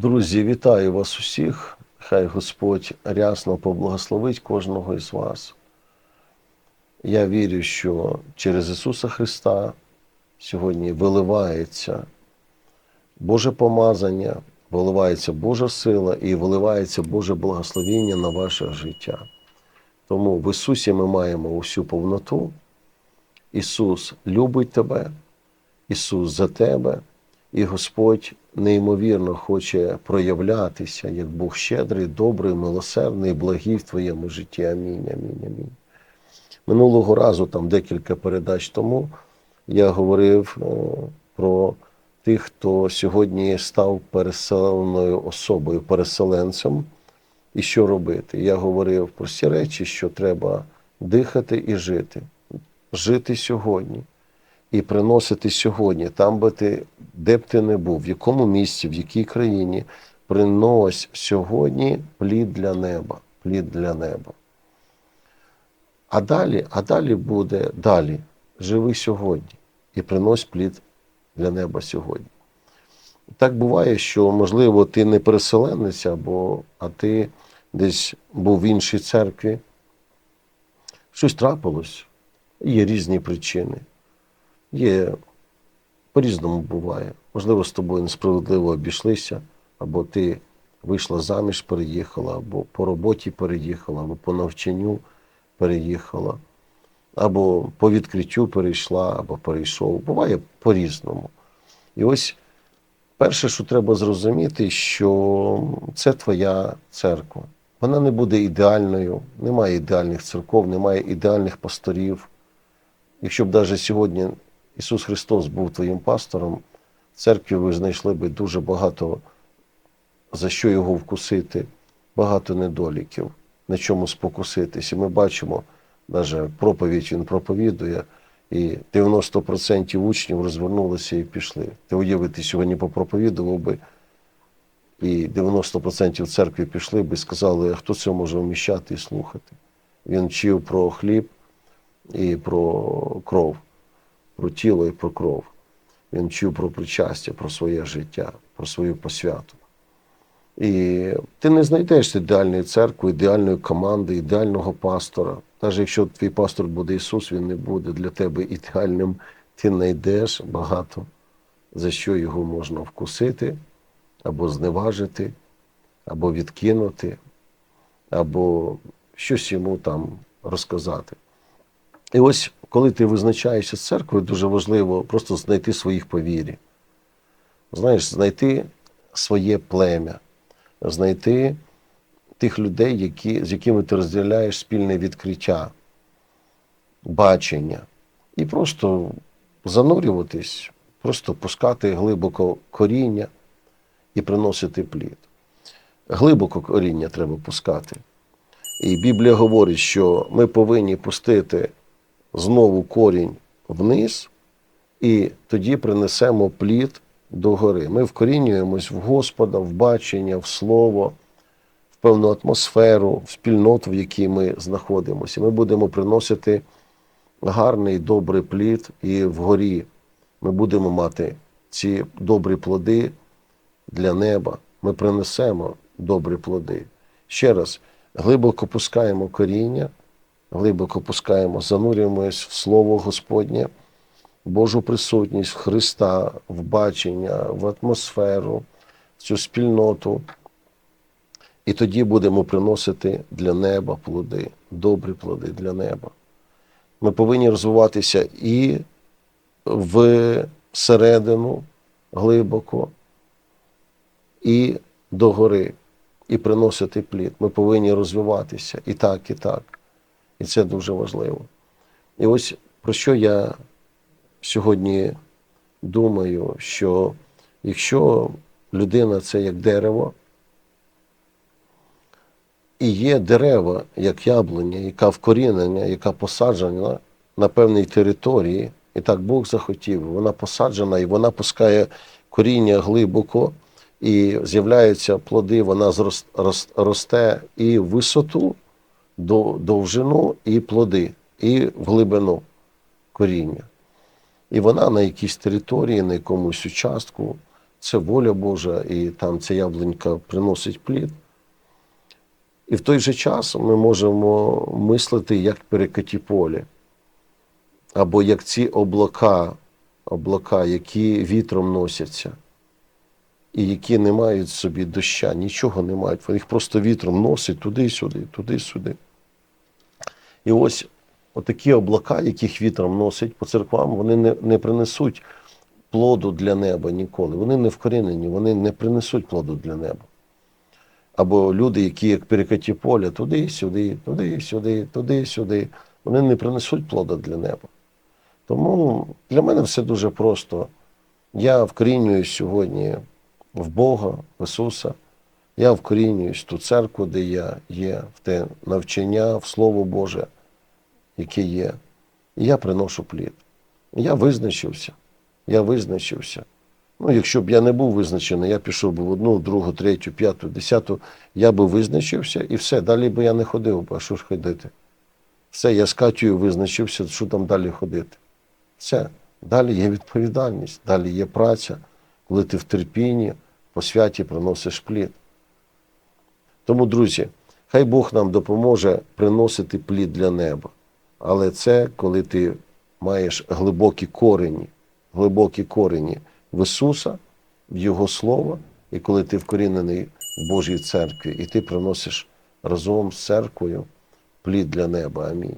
Друзі, вітаю вас усіх. Хай Господь рясно поблагословить кожного із вас. Я вірю, що через Ісуса Христа сьогодні виливається Боже помазання, виливається Божа сила і виливається Боже благословіння на ваше життя. Тому в Ісусі ми маємо усю повноту. Ісус любить тебе, Ісус за тебе, і Господь неймовірно хоче проявлятися як Бог щедрий, добрий, милосердний, благий в твоєму житті. Амінь, амінь, амінь. Минулого разу, там декілька передач тому, я говорив е, про тих, хто сьогодні став переселеною особою, переселенцем, і що робити. Я говорив про ці речі, що треба дихати і жити, жити сьогодні і приносити сьогодні, там би ти, де б ти не був, в якому місці, в якій країні, принось сьогодні плід для неба, плід для неба. А далі, а далі буде далі. Живи сьогодні і принось плід для неба сьогодні. Так буває, що, можливо, ти не переселенець, або а ти десь був в іншій церкві. Щось трапилось, є різні причини. Є по-різному буває. Можливо, з тобою несправедливо обійшлися, або ти вийшла заміж, переїхала, або по роботі переїхала, або по навчанню переїхала, або по відкриттю перейшла, або перейшов. Буває по-різному. І ось перше, що треба зрозуміти, що це твоя церква. Вона не буде ідеальною, немає ідеальних церков, немає ідеальних пасторів. Якщо б навіть сьогодні Ісус Христос був твоїм пастором, в церкві ви знайшли би дуже багато за що його вкусити, багато недоліків, на чому спокуситись. І ми бачимо, навіть проповідь він проповідує, і 90% учнів розвернулися і пішли. Ти уяви, ти сьогодні попроповідував би, і 90% церкви пішли би і сказали, хто це може вміщати і слухати. Він вчив про хліб і про кров про тіло і про кров. Він вчив про причастя, про своє життя, про свою посвяту. І ти не знайдеш ідеальної церкви, ідеальної команди, ідеального пастора. Навіть якщо твій пастор буде Ісус, він не буде для тебе ідеальним, ти знайдеш багато, за що його можна вкусити, або зневажити, або відкинути, або щось йому там розказати. І ось коли ти визначаєшся з церквою, дуже важливо просто знайти своїх по вірі. Знаєш, знайти своє плем'я, знайти тих людей, які, з якими ти розділяєш спільне відкриття, бачення. І просто занурюватись, просто пускати глибоко коріння і приносити плід. Глибоко коріння треба пускати. І Біблія говорить, що ми повинні пустити знову корінь вниз, і тоді принесемо плід до гори. Ми вкорінюємось в Господа, в бачення, в Слово, в певну атмосферу, в спільноту, в якій ми знаходимося. Ми будемо приносити гарний добрий плід і вгорі ми будемо мати ці добрі плоди для неба. Ми принесемо добрі плоди. Ще раз, глибоко пускаємо коріння глибоко пускаємо, занурюємось в Слово Господнє, Божу присутність, в Христа, в бачення, в атмосферу, в цю спільноту. І тоді будемо приносити для неба плоди, добрі плоди для неба. Ми повинні розвиватися і всередину глибоко, і догори, і приносити плід. Ми повинні розвиватися і так, і так. І це дуже важливо. І ось про що я сьогодні думаю, що якщо людина це як дерево, і є дерева, як яблуня, яка вкорінена, яка посаджена на певній території, і так Бог захотів, вона посаджена і вона пускає коріння глибоко, і з'являються плоди, вона росте і в висоту довжину і плоди, і в глибину коріння. І вона на якійсь території, на якомусь участку це воля Божа, і там ця яблунька приносить плід. І в той же час ми можемо мислити як перекаті полі, або як ці облака, облака, які вітром носяться, і які не мають собі доща, нічого не мають. Вони їх просто вітром носить туди-сюди, туди-сюди. І ось отакі облака, яких вітром носить по церквам, вони не, не принесуть плоду для неба ніколи. Вони не вкорінені, вони не принесуть плоду для неба. Або люди, які як перекаті поля, туди-сюди, туди-сюди, туди-сюди, вони не принесуть плода для неба. Тому для мене все дуже просто. Я вкорінююсь сьогодні в Бога, в Ісуса. Я вкорінююсь в ту церкву, де я є, в те навчання, в Слово Боже, яке є. І я приношу плід. Я визначився. Я визначився. Ну, якщо б я не був визначений, я пішов би в одну, другу, третю, п'яту, десяту, я би визначився і все. Далі би я не ходив, а що ж ходити? Все, я з Катєю визначився, що там далі ходити. Все. Далі є відповідальність, далі є праця, коли ти в терпінні, по святі приносиш плід. Тому, друзі, хай Бог нам допоможе приносити плід для неба. Але це коли ти маєш глибокі корені, глибокі корені в Ісуса, в Його Слово, і коли ти вкорінений в Божій церкві, і ти приносиш разом з церквою плід для неба. Амінь.